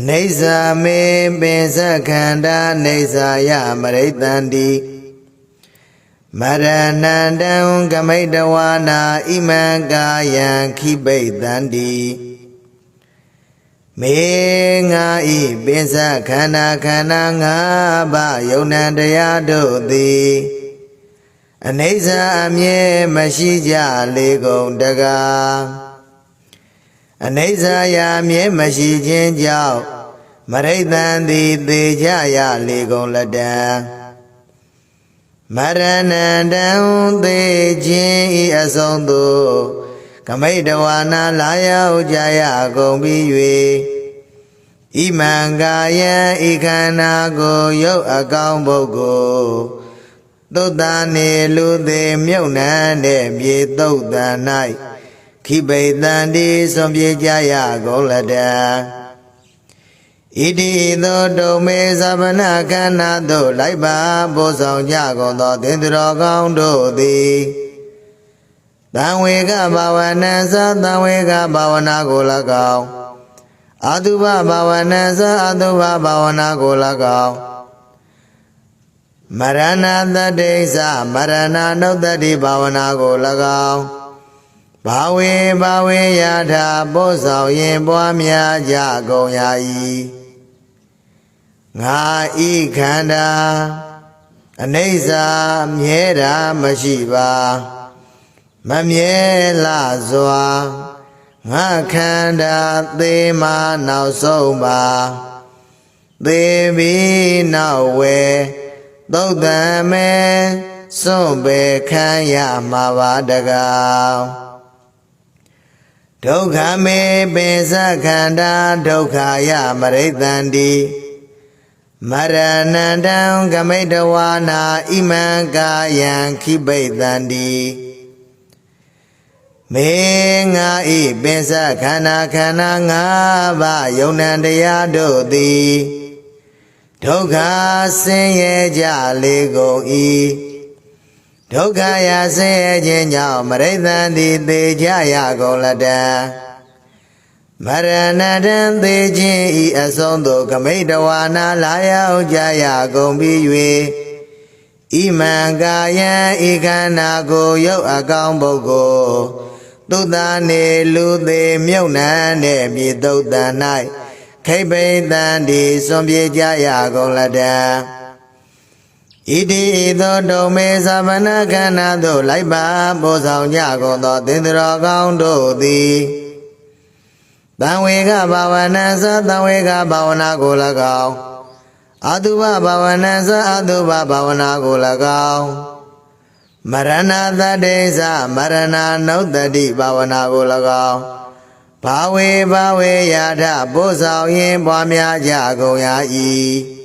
အနိစ္စမေပင်စခန္ဓာနေစာယမရိတန္တိမရဏန္တံကမိတဝါနာဣမံကာယံခိပိတန္တိမေငါဤပင်စခန္ဓာခန္ဓာငါးပါးယုံနံတရားတို့သည်အနိစ္စအမြဲမရှိကြလေကုန်တကား အနိစ္စရာမြဲမရှိခြင်းကြောင့်မရိတံသည်သေကြရလေကုန်လက်တံမရဏန္တံသေခြင်းဤအဆုံးသို့ကမိတဝါနာလာရောက်ကြရကုန်ပြီး၍ဣမံကာယံဤခန္ဓာကိုရုပ်အကောင်းပုဂ္ဂိုလ်သုတ္တနေလူသေးမြုပ်နှံတဲ့မြေသုတ်တန်၌ ခိပိတံတိစွန်ပြေကြရကုန်လက်တံဣတိသောဒုံမေသဗ္ဗနာခန္ဓာသို့လိုက်ပါပို့ဆောင်ကြကုန်သောသင်္တရောကောင်းတို့သည်တံဝေကဘာဝနာသတံဝေကဘာဝနာကို၎င်းအတုပဘာဝနာသအတုပဘာဝနာကို၎င်းမရဏတတိသမရဏနုတ္တိဘာဝနာကို၎င်း ဘာဝေဘာဝေယထာပို့ဆောင်ရင်ပွားများကြကုန်ရာ၏ငါဤခန္ဓာအနိစ္စမြဲတာမရှိပါမမြဲလာစွာငါခန္ဓာသေမနောက်ဆုံးပါသေပြီးနောက်ဝဲသုတ်တံမဲစွန့်ပေခံရမှာပါတကား ဒုက္ခမေပင်စခန္ဓာဒုက္ခယမရိတန္တိမရဏန္တံကမိတဝါနာဣမံကာယံခိပိတန္တိမေငါဤပင်စခန္ဓာခန္ဓာငါးပါးယုံနံတရားတို့သည်ဒုက္ခဆင်းရဲကြလေကုန်၏ ဒုက္ခရာဆင်းရဲခြင်းကြောင့်မရိသန်သည်သေကြရကုန်လတံမရဏတံသေခြင်းဤအဆုံးသို့ကမိတဝါနာလာရောက်ကြရကုန်ပြီး၍ဣမံကာယံဤခန္ဓာကိုရုပ်အကောင်ပုဂ္ဂိုလ်သုတ္တနေလူသေးမြုပ်နှံတဲ့မြေတုတ်တန်၌ခိပိတံဒီစွန်ပြေကြရကုန်လတံ ဣတိဤသောဒုံမေသဗ္ဗနခန္ဓာသို့လိုက်ပါပို့ဆောင်ကြကုန်သောသင်္တရောကောင်းတို့သည်တံဝေကဘာဝနာသတံဝေကဘာဝနာကို၎င်းအတုပဘာဝနာသအတုပဘာဝနာကို၎င်းမရဏတတေသမရဏနုတ္တိဘာဝနာကို၎င်းဘာဝေဘာဝေယာထပို့ဆောင်ရင်ပွားများကြကုန်ရာ၏